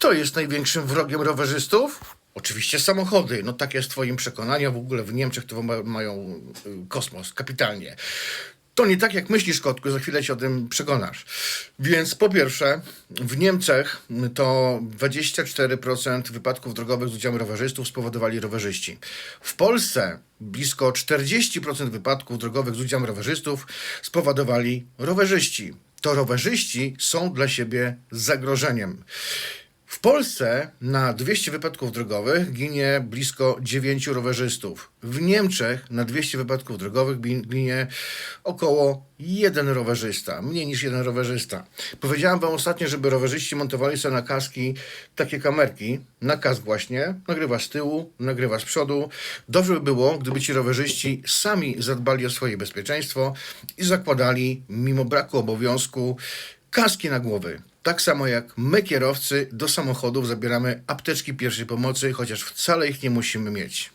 Kto jest największym wrogiem rowerzystów? Oczywiście samochody. No tak jest twoim przekonaniu. W ogóle w Niemczech to ma- mają y, kosmos, kapitalnie. To nie tak, jak myślisz, kotku, za chwilę się o tym przekonasz. Więc po pierwsze, w Niemczech to 24% wypadków drogowych z udziałem rowerzystów spowodowali rowerzyści. W Polsce blisko 40% wypadków drogowych z udziałem rowerzystów spowodowali rowerzyści. To rowerzyści są dla siebie zagrożeniem. W Polsce na 200 wypadków drogowych ginie blisko 9 rowerzystów. W Niemczech na 200 wypadków drogowych ginie około jeden rowerzysta, mniej niż jeden rowerzysta. Powiedziałem wam ostatnio, żeby rowerzyści montowali sobie na kaski takie kamerki, na kask właśnie, nagrywa z tyłu, nagrywa z przodu. Dobrze by było, gdyby ci rowerzyści sami zadbali o swoje bezpieczeństwo i zakładali, mimo braku obowiązku, kaski na głowy. Tak samo jak my, kierowcy, do samochodów zabieramy apteczki pierwszej pomocy, chociaż wcale ich nie musimy mieć.